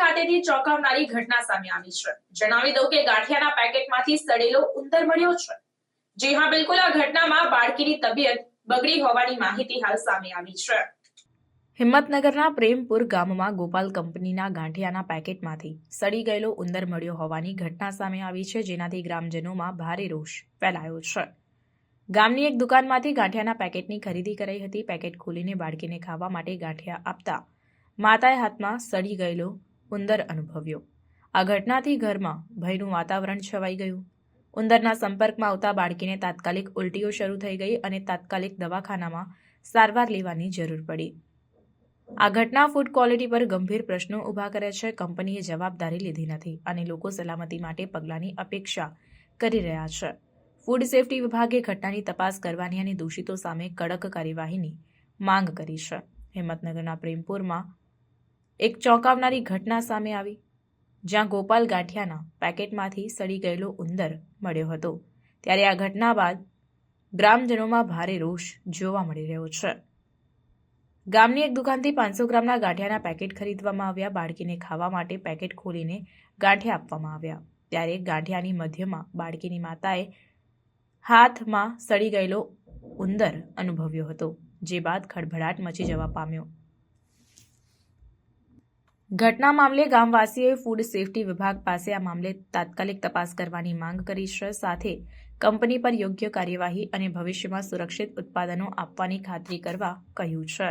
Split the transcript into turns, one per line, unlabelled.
ખાતેથી ચોંકાવનારી ઘટના સામે આવી છે. જણાવી દઉં કે ગાંઠિયાના પેકેટમાંથી સડેલો ઉંદર મળ્યો છે. જી હા, બિલકુલ આ ઘટનામાં બાળકીની તબિયત બગડી હોવાની માહિતી હાલ સામે આવી છે. હિંમતનગરના પ્રેમપુર ગામમાં ગોપાલ કંપનીના ગાંઠિયાના પેકેટમાંથી સડી ગયેલો ઉંદર મળ્યો હોવાની ઘટના સામે આવી છે, જેનાથી ગ્રામજનોમાં ભારે રોષ ફેલાયો છે. ગામની એક દુકાનમાંથી ગાંઠિયાના પેકેટની ખરીદી કરાઈ હતી. પેકેટ ખોલીને બાળકીને ખાવા માટે ગાંઠિયા આપતા માતાએ હાથમાં સડી ગયેલો ઉંદર અનુભવ્યો. આ ઘટનાથી ઘરમાં ભયનું વાતાવરણ છવાઈ ગયું. ઉંદરના સંપર્કમાં આવતા બાળકીને તાત્કાલિક ઉલટીઓ શરૂ થઈ ગઈ અને તાત્કાલિક દવાખાનામાં સારવાર લેવાની જરૂર પડી. આ ઘટના ફૂડ ક્વોલિટી પર ગંભીર પ્રશ્નો ઊભા કરે છે. કંપનીએ જવાબદારી લીધી નથી અને લોકો સલામતી માટે પગલાંની અપેક્ષા કરી રહ્યા છે. ફૂડ સેફટી વિભાગે ઘટનાની તપાસ કરવાની અને દોષિતો સામે કડક કાર્યવાહીની માંગ કરી છે. હિંમતનગરના પ્રેમપુરમાં એક ચોંકાવનારી ઘટના સામે આવી, જ્યાં ગોપાલ ગાંઠિયાના પેકેટમાંથી સડી ગયેલો ઉંદર મળ્યો હતો. ત્યારે આ ઘટના બાદ ગ્રામજનોમાં ભારે રોષ જોવા મળી રહ્યો છે. ગામની એક દુકાનથી પાંચસો ગ્રામના ગાંઠિયાના પેકેટ ખરીદવામાં આવ્યા. બાળકીને ખાવા માટે પેકેટ ખોલીને ગાંઠિયા આપવામાં આવ્યા. ત્યારે ગાંઠિયાની મધ્યમાં બાળકીની માતાએ હાથમાં સડી ગયેલો ઉંદર અનુભવ્યો હતો, જે બાદ ખળભળાટ મચી જવા પામ્યો. ઘટના મામલે ગામવાસીઓએ ફૂડ સેફટી વિભાગ પાસે આ મામલે તાત્કાલિક તપાસ કરવાની માંગ કરી છે. સાથે કંપની પર યોગ્ય કાર્યવાહી અને ભવિષ્યમાં સુરક્ષિત ઉત્પાદનો આપવાની ખાતરી કરવા કહ્યું છે.